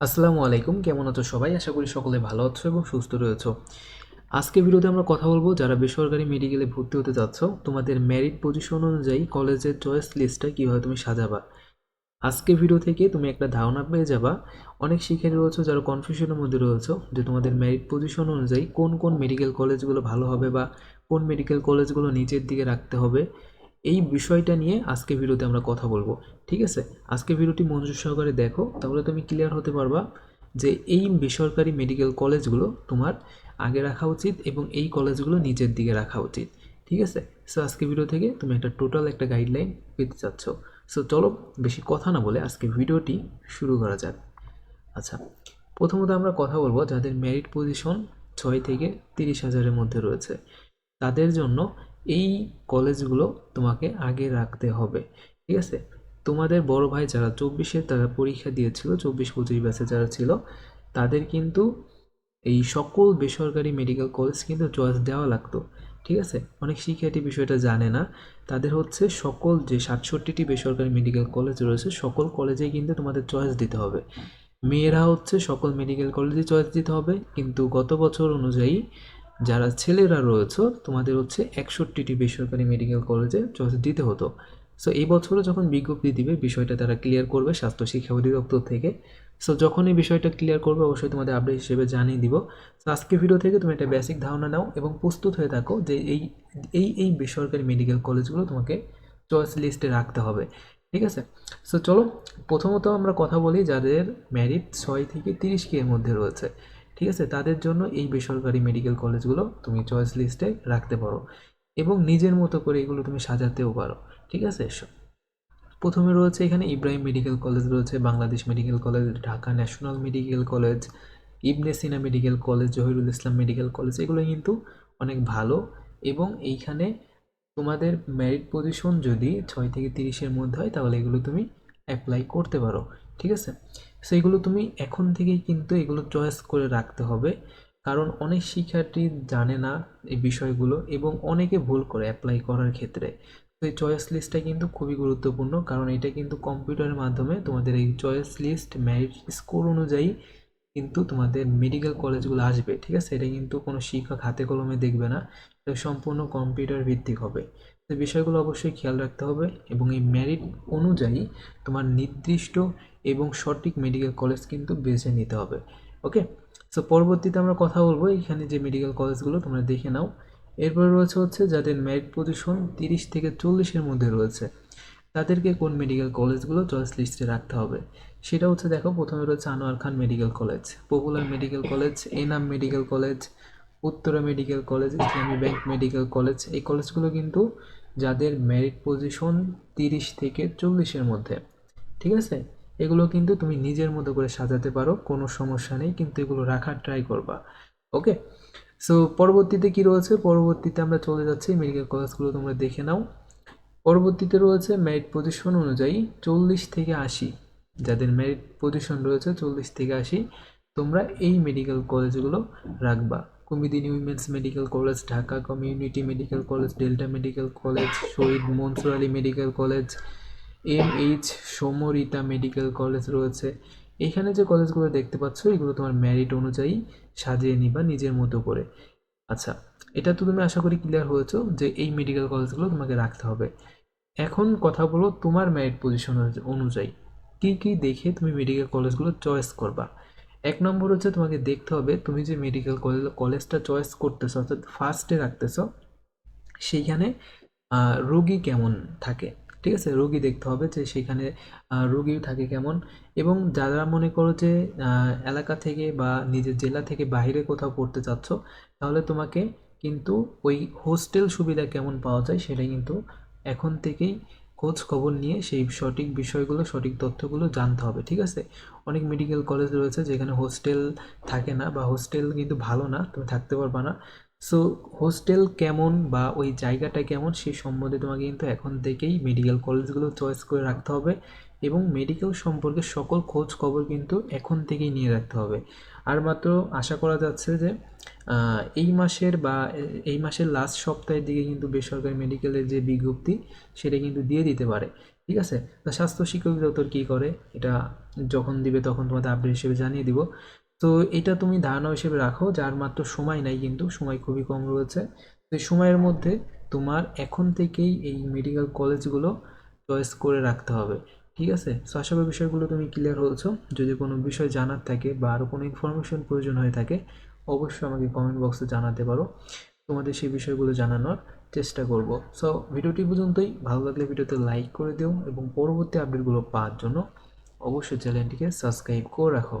আসসালামু আলাইকুম। কেমন আছো সবাই? আশা করি সকলে ভালো আছো এবং সুস্থ রয়েছো। আজকে ভিডিওতে আমরা কথা বলব, যারা বেসরকারি মেডিকেলে ভর্তি হতে যাচ্ছ তোমাদের মেরিট পজিশন অনুযায়ী কলেজের চয়েস লিস্টটা কীভাবে তুমি সাজাবা। আজকে ভিডিও থেকে তুমি একটা ধারণা পেয়ে যাবা, অনেক শিক্ষার্থী রয়েছে যারা কনফিউশনের মধ্যে রয়েছে যে তোমাদের মেরিট পজিশন অনুযায়ী কোন কোন মেডিকেল কলেজগুলো ভালো হবে বা কোন মেডিকেল কলেজগুলো নিচের দিকে রাখতে হবে। এই বিষয়টা নিয়ে আজকে ভিডিওতে আমরা কথা বলব, ঠিক আছে? আজকে ভিডিওটি মনোযোগ সহকারে দেখো, তাহলে তুমি ক্লিয়ার হতে পারবা যে এই বেসরকারি মেডিকেল কলেজগুলো তোমার আগে রাখা উচিত এবং এই কলেজগুলো নিজের দিকে রাখা উচিত, ঠিক আছে? সো আজকে ভিডিও থেকে তুমি একটা টোটাল একটা গাইডলাইন পেতে চাচ্ছ। সো চলো বেশি কথা না বলে আজকে ভিডিওটি শুরু করা যাক। আচ্ছা প্রথমত আমরা কথা বলব যাদের মেরিট পজিশন ছয় থেকে তিরিশ হাজারের মধ্যে রয়েছে। তাদের জন্য এই কলেজগুলো তোমাকে আগে রাখতে হবে, ঠিক আছে? তোমাদের বড় ভাই যারা চব্বিশে তারা পরীক্ষা দিয়েছিল, চব্বিশ পঁচিশ ব্যাচে যারা ছিল, তাদের কিন্তু এই সকল বেসরকারি মেডিকেল কলেজ কিন্তু চয়েস দেওয়া লাগতো, ঠিক আছে? অনেক শিক্ষার্থী বিষয়টা জানে না। তাদের হচ্ছে সকল যে সাতষট্টিটি বেসরকারি মেডিকেল কলেজ রয়েছে, সকল কলেজেই কিন্তু তোমাদের চয়েস দিতে হবে। মেয়েরা হচ্ছে সকল মেডিকেল কলেজে চয়েস দিতে হবে, কিন্তু গত বছর অনুযায়ী যারা ছেলেরা রয়েছে, তোমাদের হচ্ছে একষট্টিটি বেসরকারি মেডিকেল কলেজে দিতে হতো। সো এই বছরও যখন বিজ্ঞপ্তি দিবে, বিষয়টা তারা ক্লিয়ার করবে স্বাস্থ্য শিক্ষা অধিদপ্তর থেকে। সো যখন এই বিষয়টা ক্লিয়ার করবে, অবশ্যই তোমাদের আপডেট হিসেবে জানিয়ে দিব। সো আজকে ভিডিও থেকে তুমি একটা বেসিক ধারণা নাও এবং প্রস্তুত হয়ে থাকো যে এই এই এই বেসরকারি মেডিকেল কলেজগুলো তোমাকে চয়েস লিস্টে রাখতে হবে। ঠিক আছে? সো চলো, প্রথমত আমরা কথা বলি যাদের ম্যারিট ছয় থেকে তিরিশ কে এর মধ্যে রয়েছে। ঠিক আছে? তাদের জন্য এই বেসরকারি মেডিকেল কলেজগুলো তুমি চয়েস লিস্টে রাখতে পারো এবং নিজের মতো করে এগুলো তুমি সাজাতেও পারো, ঠিক আছে? প্রথমে রয়েছে এখানে ইব্রাহিম মেডিকেল কলেজ রয়েছে, Bangladesh medical college Dhaka national medical college Ibn Sina medical college Zahirul Islam medical college এগুলো কিন্তু অনেক ভালো এবং এইখানে তোমাদের ম্যারিট পজিশন যদি ছয় থেকে তিরিশের মধ্যে হয়, তাহলে এগুলো তুমি অ্যাপ্লাই করতে পারো। ঠিক আছে? সো এগুলো তুমি এখন থেকেই কিন্তু এগুলো চয়েস করে রাখতে হবে। কারণ অনেক শিক্ষার্থী জানে না এই বিষয়গুলো এবং অনেকে ভুল করে অ্যাপ্লাই করার ক্ষেত্রে। তো এই চয়েস লিস্টটা কিন্তু খুবই গুরুত্বপূর্ণ কারণ এটা কিন্তু কম্পিউটারের মাধ্যমে তোমাদের এই চয়েস লিস্ট ম্যারিট স্কোর অনুযায়ী কিন্তু তোমাদের মেডিকেল কলেজগুলো আসবে। ঠিক আছে? এটা কিন্তু কোনো শিক্ষক হাতে কলমে দেখবে না। এটা সম্পূর্ণ কম্পিউটার ভিত্তিক হবে। তো বিষয়গুলো অবশ্যই খেয়াল রাখতে হবে এবং এই ম্যারিট অনুযায়ী তোমার নির্দিষ্ট এবং সঠিক মেডিকেল কলেজ কিন্তু বেছে নিতে হবে। ওকে সো পরবর্তীতে আমরা কথা বলব এখানে যে মেডিকেল কলেজগুলো তোমরা দেখে নাও। এরপরে রয়েছে হচ্ছে যাদের মেরিট পজিশন তিরিশ থেকে চল্লিশের মধ্যে রয়েছে, তাদেরকে কোন মেডিকেল কলেজগুলো চয়েস লিস্টে রাখতে হবে? সেটা হচ্ছে দেখো, প্রথমে রয়েছে Anwar Khan medical college popular medical college Enam medical college Uttara medical college Islami bank medical college এই কলেজগুলো কিন্তু যাদের মেরিট পজিশন তিরিশ থেকে চল্লিশের মধ্যে। ঠিক আছে? এগুলো কিন্তু তুমি নিজের মতো করে সাজাতে পারো, কোনো সমস্যা নেই, কিন্তু এগুলো রাখার ট্রাই করবা ওকে সো পরবর্তীতে কি রয়েছে? পরবর্তীতে আমরা চলে যাচ্ছি মেডিকেল কলেজগুলো তোমরা দেখে নাও। পরবর্তীতে রয়েছে মেরিট পজিশন অনুযায়ী চল্লিশ থেকে আশি, যাদের মেরিট পজিশন রয়েছে চল্লিশ থেকে আশি, তোমরা এই মেডিকেল কলেজগুলো রাখবা। Kumudini women's medical college Dhaka community medical college Delta medical college Shahid Monsur Ali medical college M H Samorita medical college রয়েছে। এখানে যে কলেজগুলো দেখতে পাচ্ছ, এগুলো তোমার ম্যারিট অনুযায়ী সাজিয়ে নিবা নিজের মতো করে। আচ্ছা এটা তো তুমি আশা করি ক্লিয়ার হয়েছো যে এই মেডিকেল কলেজগুলো তোমাকে রাখতে হবে। এখন কথা বলো তোমার ম্যারিট পজিশন অনুযায়ী। কি কি দেখে তুমি মেডিকেল কলেজগুলো চয়েস করবা? এক নম্বর হচ্ছে তোমাকে দেখতে হবে তুমি যে মেডিকেল কলেজ কলেজটা চয়েস করতেছো, অর্থাৎ ফার্স্টে রাখতেছো, সেইখানে রোগী কেমন থাকে? ঠিক আছে, রোগী দেখতে হবে যে সেখানে রোগী থাকে কেমন। এবং যারা মনে করো যে এলাকা থেকে বা নিজের জেলা থেকে বাইরে কোথাও পড়তে চাচ্ছ, তাহলে তোমাকে কিন্তু ওই হোস্টেল সুবিধা কেমন পাওয়া যায় সেটা কিন্তু এখন থেকেই খোঁজ খবর নিয়ে সেই সঠিক বিষয়গুলো, সঠিক তথ্যগুলো জানতে হবে, ঠিক আছে? অনেক মেডিকেল কলেজ রয়েছে যেখানে হোস্টেল থাকে না বা হোস্টেল কিন্তু ভালো না, তুমি থাকতে পারবা না। সো হোস্টেল কেমন বা ওই জায়গাটা কেমন সেই সম্বন্ধে তোমাকে কিন্তু এখন থেকেই মেডিকেল কলেজগুলো চয়েস করে রাখতে হবে এবং মেডিকেল সম্পর্কে সকল খোঁজ খবর কিন্তু এখন থেকেই নিয়ে রাখতে হবে। আর মাত্র আশা করা যাচ্ছে যে এই মাসের বা এই মাসের লাস্ট সপ্তাহের দিকে কিন্তু বেসরকারি মেডিকেলের যে বিজ্ঞপ্তি, সেটা কিন্তু দিয়ে দিতে পারে। ঠিক আছে? তো স্বাস্থ্য শিক্ষক অধিদপ্তর কী করে? এটা যখন দিবে তখন তোমাদের আপডেট হিসেবে জানিয়ে দিব। তো এটা তুমি ধারণা হিসেবে রাখো, যার মাত্র সময় নাই কিন্তু, সময় খুবই কম রয়েছে। তো সময়ের মধ্যে তোমার এখন থেকেই এই মেডিকেল কলেজগুলো চয়েস করে রাখতে হবে, ঠিক আছে? সো আশা করি বিষয়গুলো তুমি ক্লিয়ার হয়েছো। যদি কোনো বিষয় জানার থাকে বা আরও কোনো ইনফরমেশন প্রয়োজন হয়ে থাকে, অবশ্যই আমাকে কমেন্ট বক্সে জানাতে পারো। তোমাদের সেই বিষয়গুলো জানানোর চেষ্টা করব। সো ভিডিওটি পর্যন্তই, ভালো লাগলে ভিডিওতে লাইক করে দিও এবং পরবর্তী আপডেটগুলো পাওয়ার জন্য অবশ্যই চ্যানেলটিকে সাবস্ক্রাইব করে রাখো।